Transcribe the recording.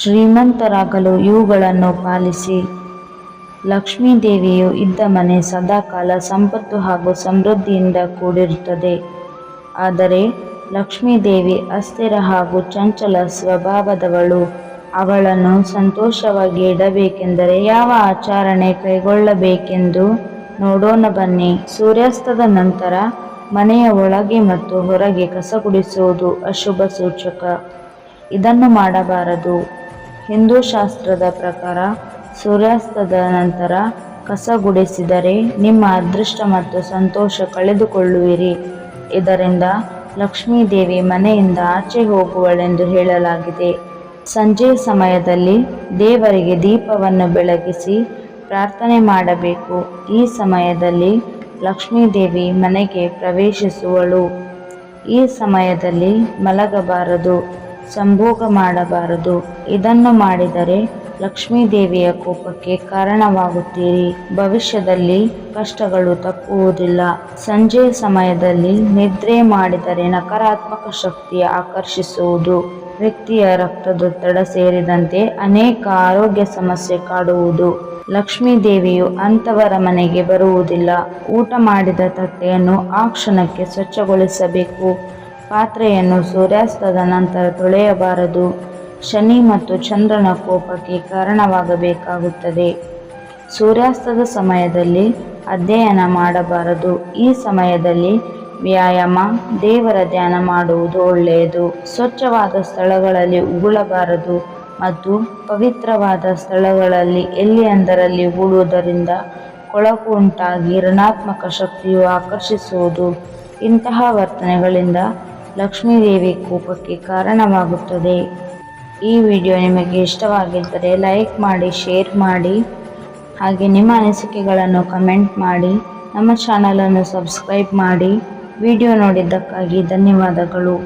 ಶ್ರೀಮಂತರಾಗಲು ಇವುಗಳನ್ನು ಪಾಲಿಸಿ. ಲಕ್ಷ್ಮೀದೇವಿಯು ಇದ್ದ ಮನೆ ಸದಾಕಾಲ ಸಂಪತ್ತು ಹಾಗೂ ಸಮೃದ್ಧಿಯಿಂದ ಕೂಡಿರುತ್ತದೆ. ಆದರೆ ಲಕ್ಷ್ಮೀದೇವಿ ಅಸ್ಥಿರ ಹಾಗೂ ಚಂಚಲ ಸ್ವಭಾವದವಳು. ಅವಳನ್ನು ಸಂತೋಷವಾಗಿ ಇಡಬೇಕೆಂದರೆ ಯಾವ ಆಚರಣೆ ಕೈಗೊಳ್ಳಬೇಕೆಂದು ನೋಡೋಣ ಬನ್ನಿ. ಸೂರ್ಯಾಸ್ತದ ನಂತರ ಮನೆಯ ಒಳಗೆ ಮತ್ತು ಹೊರಗೆ ಕಸ ಗುಡಿಸುವುದು ಅಶುಭ ಸೂಚಕ. ಇದನ್ನು ಮಾಡಬಾರದು. ಹಿಂದೂ ಶಾಸ್ತ್ರದ ಪ್ರಕಾರ ಸೂರ್ಯಾಸ್ತದ ನಂತರ ಕಸ ಗುಡಿಸಿದರೆ ನಿಮ್ಮ ಅದೃಷ್ಟ ಮತ್ತು ಸಂತೋಷ ಕಳೆದುಕೊಳ್ಳುವಿರಿ. ಇದರಿಂದ ಲಕ್ಷ್ಮೀದೇವಿ ಮನೆಯಿಂದ ಆಚೆ ಹೋಗುವಳೆಂದು ಹೇಳಲಾಗಿದೆ. ಸಂಜೆ ಸಮಯದಲ್ಲಿ ದೇವರಿಗೆ ದೀಪವನ್ನು ಬೆಳಗಿಸಿ ಪ್ರಾರ್ಥನೆ ಮಾಡಬೇಕು. ಈ ಸಮಯದಲ್ಲಿ ಲಕ್ಷ್ಮೀದೇವಿ ಮನೆಗೆ ಪ್ರವೇಶಿಸುವಳು. ಈ ಸಮಯದಲ್ಲಿ ಮಲಗಬಾರದು. ಸಂಭೋಗ ಮಾಡಬಾರದು. ಇದನ್ನು ಮಾಡಿದರೆ ಲಕ್ಷ್ಮೀದೇವಿಯ ಕೋಪಕ್ಕೆ ಕಾರಣವಾಗುತ್ತೀರಿ. ಭವಿಷ್ಯದಲ್ಲಿ ಕಷ್ಟಗಳು ತಪ್ಪುವುದಿಲ್ಲ. ಸಂಜೆ ಸಮಯದಲ್ಲಿ ನಿದ್ರೆ ಮಾಡಿದರೆ ನಕಾರಾತ್ಮಕ ಶಕ್ತಿಯ ಆಕರ್ಷಿಸುವುದು. ವ್ಯಕ್ತಿಯ ರಕ್ತದೊತ್ತಡ ಸೇರಿದಂತೆ ಅನೇಕ ಆರೋಗ್ಯ ಸಮಸ್ಯೆ ಕಾಡುವುದು. ಲಕ್ಷ್ಮೀ ದೇವಿಯು ಅಂಥವರ ಮನೆಗೆ ಬರುವುದಿಲ್ಲ. ಊಟ ಮಾಡಿದ ತಟ್ಟೆಯನ್ನು ಆ ಕ್ಷಣಕ್ಕೆ ಸ್ವಚ್ಛಗೊಳಿಸಬೇಕು. ಪಾತ್ರೆಯನ್ನು ಸೂರ್ಯಾಸ್ತದ ನಂತರ ತೊಳೆಯಬಾರದು. ಶನಿ ಮತ್ತು ಚಂದ್ರನ ಕೋಪಕ್ಕೆ ಕಾರಣವಾಗಬೇಕಾಗುತ್ತದೆ. ಸೂರ್ಯಾಸ್ತದ ಸಮಯದಲ್ಲಿ ಅಧ್ಯಯನ ಮಾಡಬಾರದು. ಈ ಸಮಯದಲ್ಲಿ ವ್ಯಾಯಾಮ, ದೇವರ ಧ್ಯಾನ ಮಾಡುವುದು ಒಳ್ಳೆಯದು. ಸ್ವಚ್ಛವಾದ ಸ್ಥಳಗಳಲ್ಲಿ ಉಗುಳಬಾರದು ಮತ್ತು ಪವಿತ್ರವಾದ ಸ್ಥಳಗಳಲ್ಲಿ ಎಲ್ಲಿ ಅಂದರಲ್ಲಿ ಉಗುಳುವುದರಿಂದ ಕೊಳಕು ಉಂಟಾಗಿ ಋಣಾತ್ಮಕ ಶಕ್ತಿಯು ಆಕರ್ಷಿಸುವುದು. ಇಂತಹ ವರ್ತನೆಗಳಿಂದ ಲಕ್ಷ್ಮೀದೇವಿ ಕೋಪಕ್ಕೆ ಕಾರಣವಾಗುತ್ತದೆ. ಈ ವಿಡಿಯೋ ನಿಮಗೆ ಇಷ್ಟವಾಗಿದ್ದರೆ ಲೈಕ್ ಮಾಡಿ, ಶೇರ್ ಮಾಡಿ, ಹಾಗೆ ನಿಮ್ಮ ಅನಿಸಿಕೆಗಳನ್ನು ಕಮೆಂಟ್ ಮಾಡಿ, ನಮ್ಮ ಚಾನಲನ್ನು ಸಬ್ಸ್ಕ್ರೈಬ್ ಮಾಡಿ, ವಿಡಿಯೋ ನೋಡಿದ್ದಕ್ಕಾಗಿ ಧನ್ಯವಾದಗಳು.